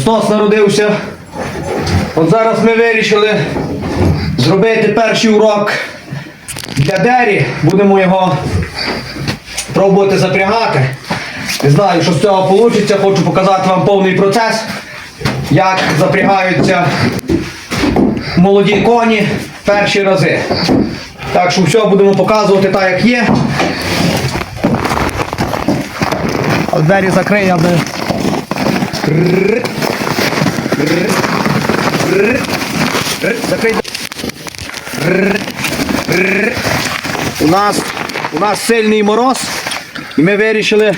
Христос народився. От зараз ми вирішили зробити перший урок для Дері. Будемо його пробувати запрягати. Не знаю, що з цього вийде. Хочу показати вам повний процес, як запрягаються молоді коні перші рази. Так що все будемо показувати так, як є. Двері закриє, аби. Закрий. У нас, у нас сильний мороз, і ми вирішили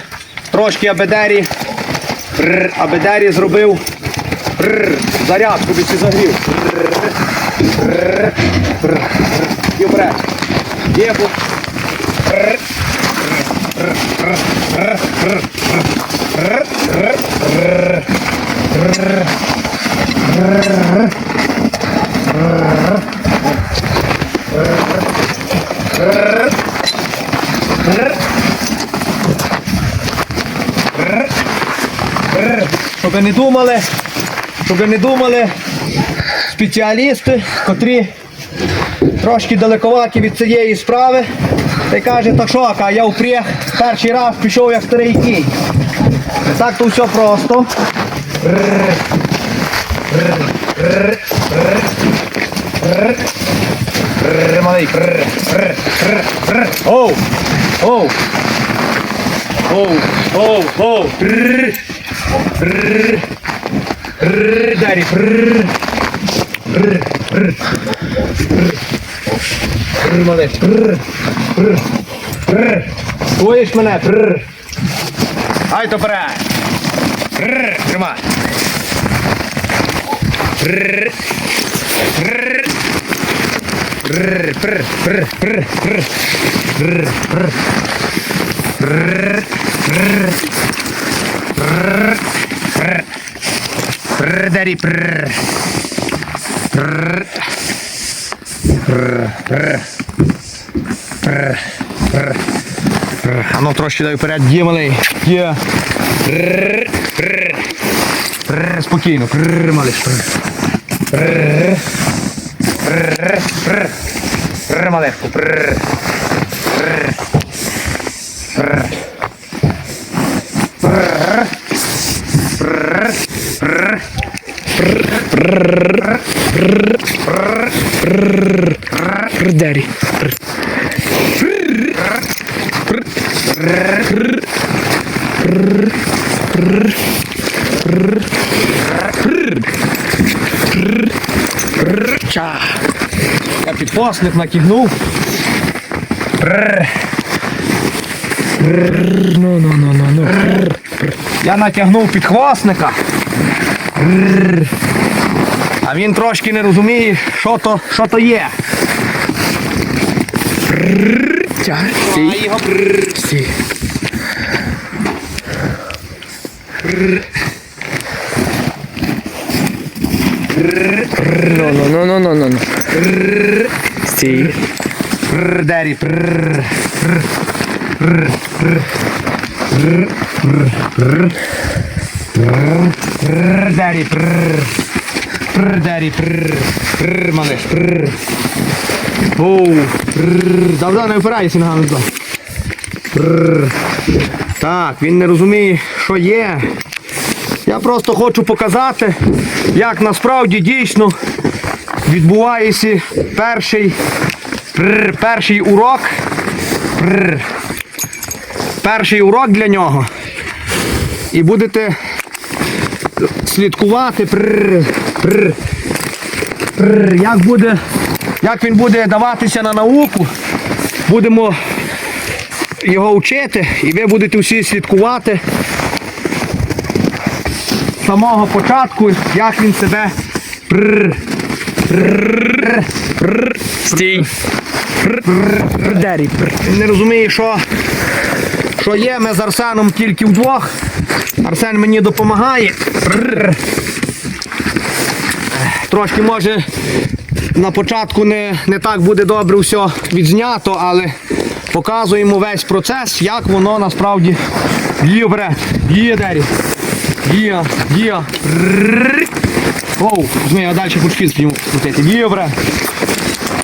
трошки абедері, абедері зробив зарядку, би зігрів. І вперед. Єху. Щоб не думали, щоб не думали, спеціалісти, котрі трошки далековаті від цієї справи, та й каже, так що, а я впряг перший раз пішов як старий кінь. Так то все просто. Малий. Оу! Оу! Оу! Оу! Оу! Дарі. Молодець. Чуєш мене? Ай, то бере. Тримай. Дарі пр. Пр. Пр. Пр. Пр. Пр. Пр. Трошки дай вперед, дімалий. Є. Пр. Прррр, прррр. Прррр, Спокійно. Прррр, малий. Прррр. Прррр. Прррр, прррр. Прррр, малешку. Прррр. Прррр. Прррр. Прррр. Прррр. Прррр. Прррр. Прррр. Прррр. Прррр. Дері. Прррр. Ча. Я підпасник накигнув. Ну, ну, ну, ну, ну. Я натягнув підхвасника. А він трошки не розуміє, що то, що то є. Тя, стій. Стій. Ну, ну, ну, ну, ну, ну. Стій. Дері. Дері. Дері. Малиш. Оу. Давай не впирайся ногами. Так, він не розуміє, що є. Я просто хочу показати, як насправді дійсно відбувається перший, перший урок. Перший урок для нього. І будете слідкувати, як, буде, як він буде даватися на науку. Будемо його вчити і ви будете всі слідкувати самого початку, як він себе Стій. не розуміє, що, що є. Ми з Арсеном тільки вдвох. Арсен мені допомагає. Трошки може на початку не, не так буде добре все відзнято, але показуємо весь процес, як воно насправді її вперед. Є, є. Оу, змій, а далі пучки крутити. Є, бре.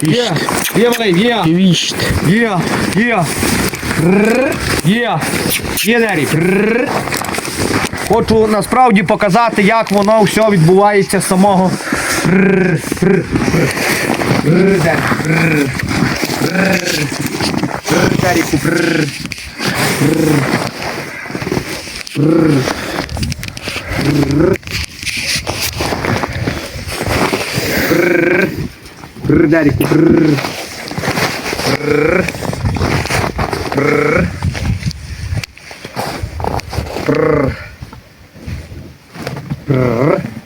Є, є, малий, є. Віщт. Є, є. Є. Є, Дері. Хочу насправді показати, як воно все відбувається з самого. Прррр, Дарик. Прррр.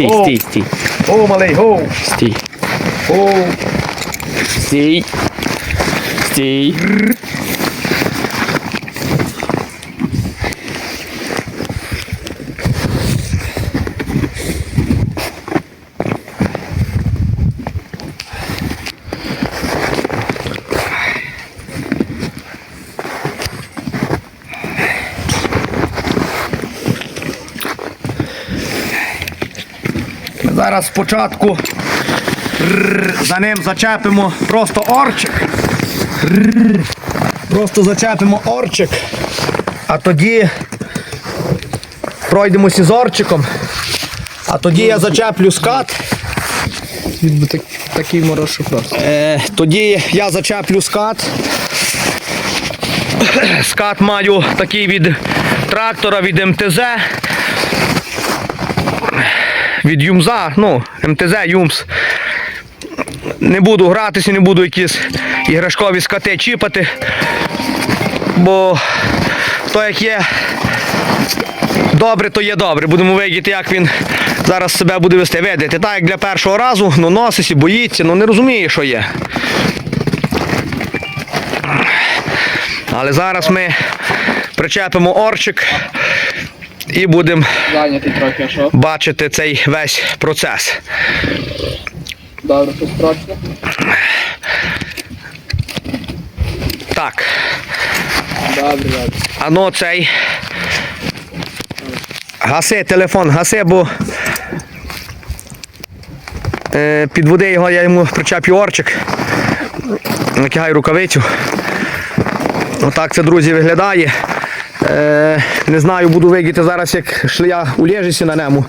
Стій, стій, стій. О, малий, гоу. Стій. О. Стій. Стій. Зараз спочатку за ним зачепимо просто орчик. Просто зачепимо орчик. А тоді пройдемося з орчиком. А тоді я зачеплю скат. Він би так, такий мороз, просто. Е, тоді я зачеплю скат. Скат маю такий від трактора, від МТЗ. Від Юмза, ну, МТЗ, Юмс. Не буду гратися, не буду якісь іграшкові скати чіпати. Бо то як є добре, то є добре. Будемо видіти, як він зараз себе буде вести. Видите, так як для першого разу, ну носиться, боїться, ну не розуміє, що є. Але зараз ми причепимо орчик і будемо бачити цей весь процес. Добре, трохи. Так, Добре, добре. ано цей. Гаси телефон, гаси, бо е, під води його я йому причеплю орчик. Накигаю рукавицю. Отак це, друзі, виглядає. Е, не знаю, буду вигіти зараз, як шлея улежися на ньому.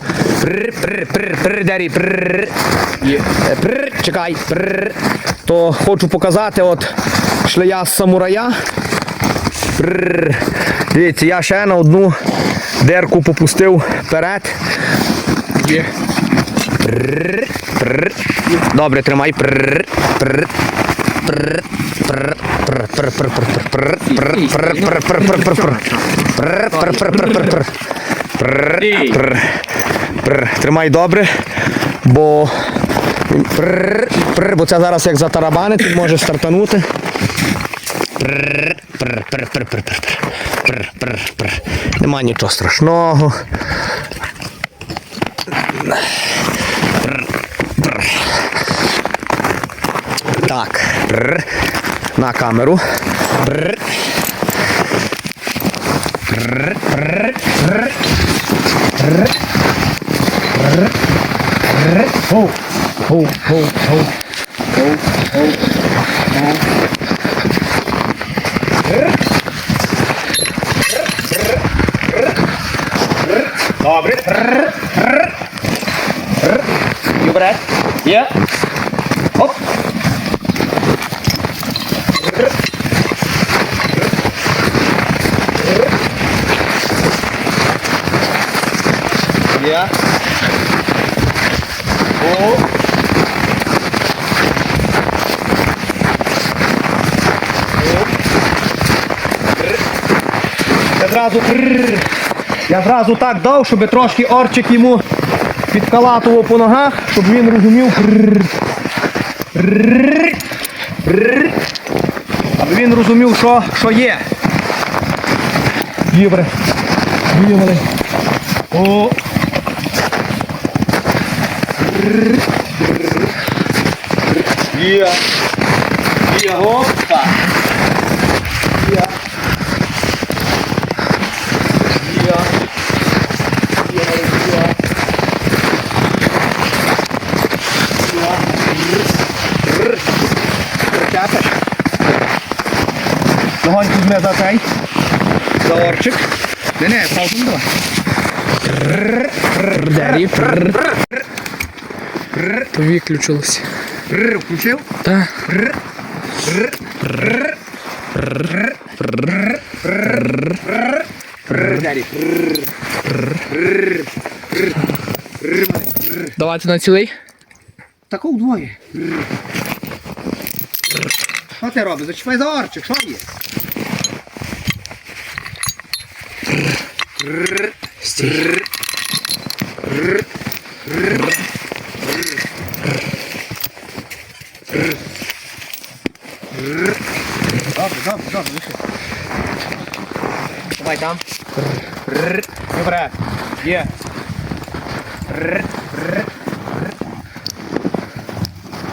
Е, чекай. То хочу показати от шлея з самурая. Дивіться, я ще на одну дерку попустив вперед. Добре, тримай. Тримай добре, бо бо це зараз як затарабанить, може стартанути. Нема нічого страшного. Tak. Brr. Na kameru. Brr. Brr, brr, brr. Brr. Brr. Brr. Ho, ho, ho, ho. Ho, ho, ho. Зразу. Я зразу так дав, щоб трошки орчик йому підкалатував по ногах, щоб він розумів. Аби він розумів, що, що є. Добре. Є. О. Є. Є. Опа. Меза цей. Заорчик. Не, не, салдым да. Дарі. Виключилось. Включив? Так. Давайте на цілий. Такого двоє. Що ти робиш? Зачіпай за орчик, що є? Добре, добре, добре, лише. Давай там. Добре. Є.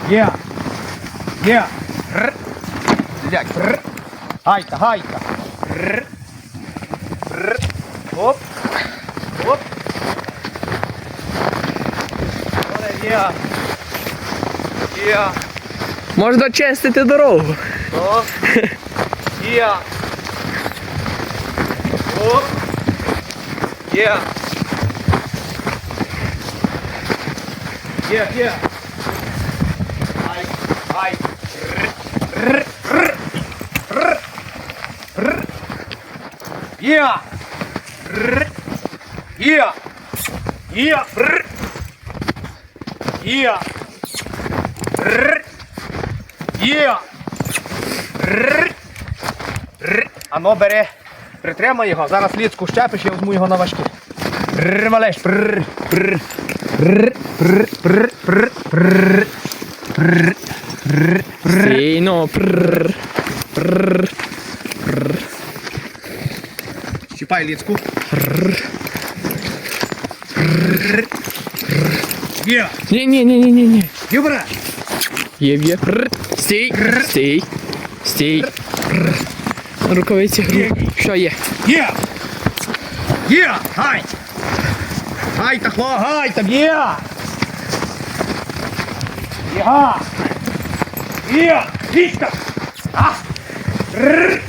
Є. Є. Гайка, гайка. Оп. Оп. Є. Є. Можна чистити дорогу. О. Є. О. Є. Є, є. Ай, ай. Р, р, р, р. Р. Є. Є. Є. Є. Рр. Ано бере. Притримай його. Зараз ліцку щепиш, я візьму його на важкі. Малеш. Прр. Прр. Щіпай ліцку. Є. Ні, ні, ні, ні, ні, ні. Юбра. Є, є. Прррр. Стій. Стій. Стій. Рукавиці. Що є? Є. Є. Гай. Гай та хло, гай там є. Є. Є. Вічка. А. Рр.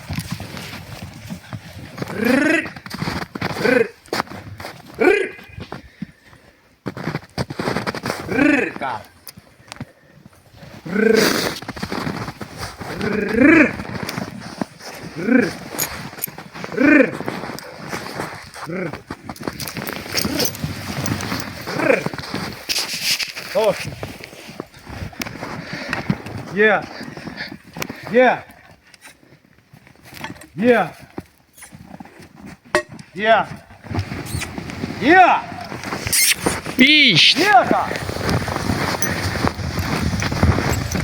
Точно. Є. Є. Є. Где? Где? Пищ! Где это?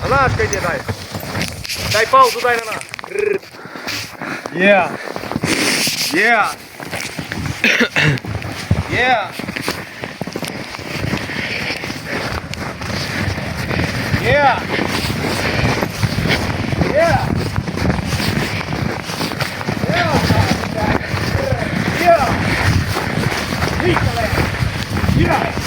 Анашка иди дай. Дай паузу, дай на нас. Yeah. Yeah. yeah. Yeah. Yeah.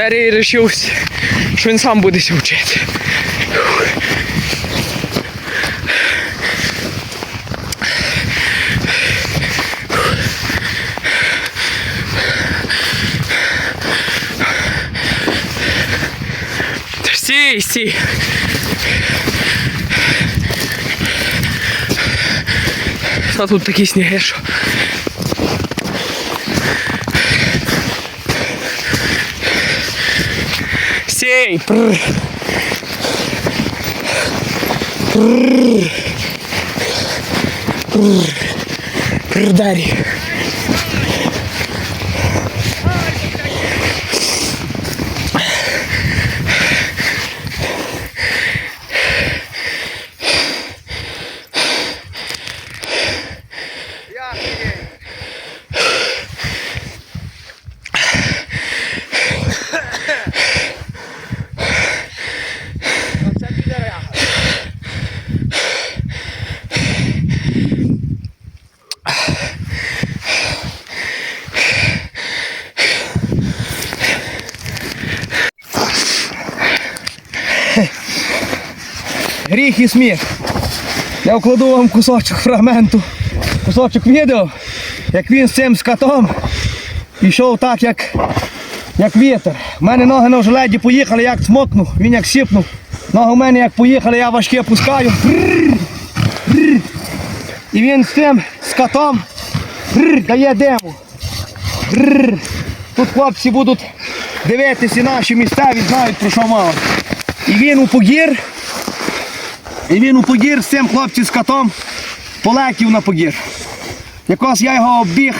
Дарій вирішив, що він сам буде ся вчити. Стій, стій. Та тут такі сніги, що. Стій! Пррр. Пррр. Пррр. Пррр, і сміх. Я вкладу вам кусочок фрагменту, кусочок відео, як він з цим скатом пішов так, як, як вітер. У мене ноги на жиледі поїхали, як цмокнув, він як сіпнув. Ноги в мене як поїхали, я важке пускаю. Бррр, бррр. І він з цим скатом бррр, дає. Бррр. Тут хлопці будуть дивитися наші місцеві, знають про що мова. І він у погір. І він у погір з цим хлопцем з котом полетів на погір. Якось я його оббіг,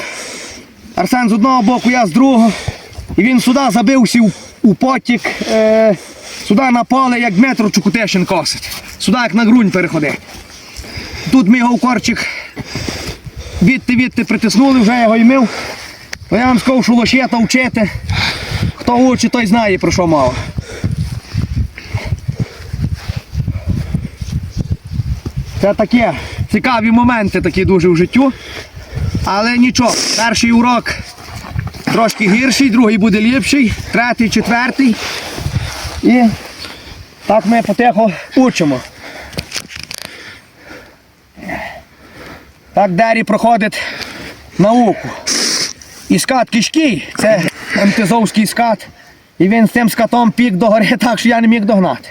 Арсен з одного боку, я з другого. І він сюди забився у, у потік, е, сюди на поле, як Дмитро Чукутешин косить. Сюди як на грунь переходить. Тут ми його в корчик відти відти притиснули, вже його й мив. Я вам сказав, що лошета вчити. Хто учить, той знає про що мова. Це таке цікаві моменти такі дуже в життю. Але нічого, перший урок трошки гірший, другий буде ліпший, третій, четвертий. І так ми потихо учимо. Так Дері проходить науку. І скат кишкий, це МТЗовський скат. І він з цим скатом пік догори так, що я не міг догнати.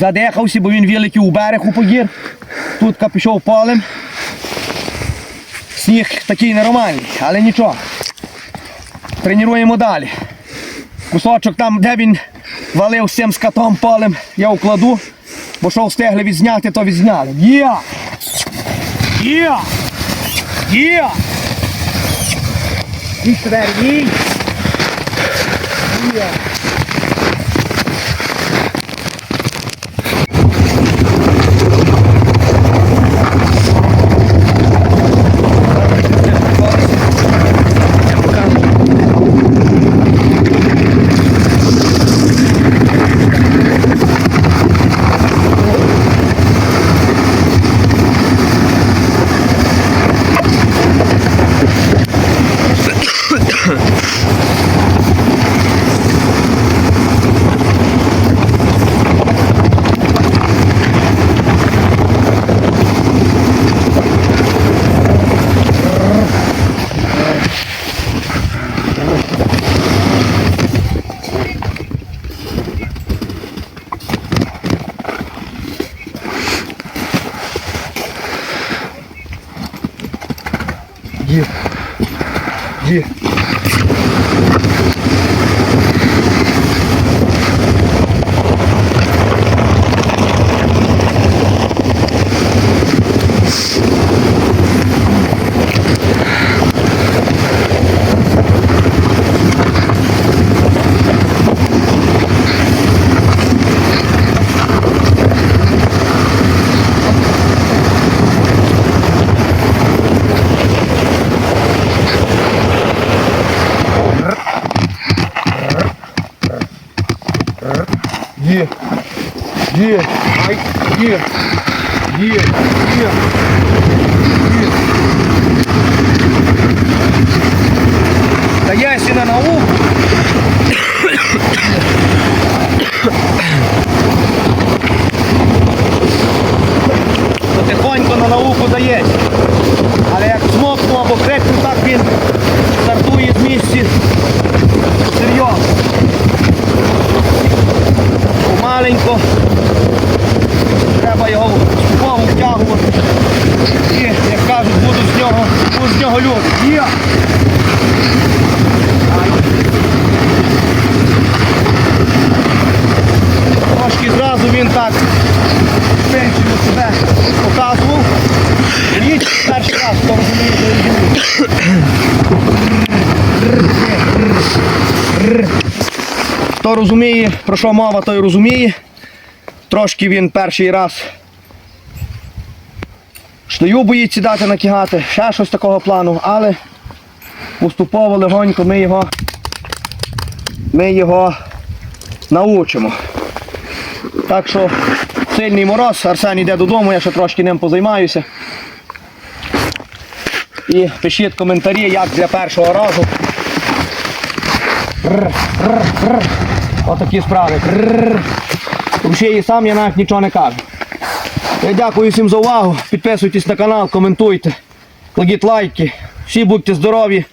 Задихався, бо він великий у берег у погір. Тут пішов полем. Сніг такий нормальний, але нічого. Тренуємо далі. Кусочок там, де він валив цим скатом полем, я вкладу, бо що встигли відзняти, то відзняли. Є! Є! Є! І твердій! Є. Є. Є. Ай. Є. Є. Є. Є. Та на науку. Потихоньку на науку дається. Але як смокну або крекну, так він стартує з місці серйозно. Помаленько. Треба його поступово втягувати. І, як кажуть, буду з нього, буду з. Є! Трошки зразу він так пенсію себе показував. Ніч перший раз, хто розуміє, то розуміє. Хто розуміє, про що мова, той розуміє. Трошки він перший раз штою боїться дати накигати, ще щось такого плану, але поступово легонько ми його, ми його научимо. Так що сильний мороз, Арсен йде додому, я ще трошки ним позаймаюся. І пишіть коментарі, як для першого разу. Отакі справи. Взагалі і сам я навіть нічого не кажу. Я дякую всім за увагу. Підписуйтесь на канал, коментуйте, кладіть лайки. Всі будьте здорові,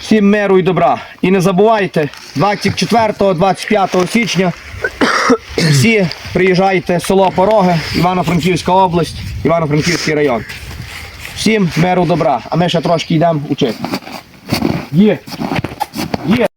всім миру і добра. І не забувайте, 24-25 січня всі приїжджайте в село Пороги, Івано-Франківська область, Івано-Франківський район. Всім миру добра, а ми ще трошки йдемо учити. Є! Є!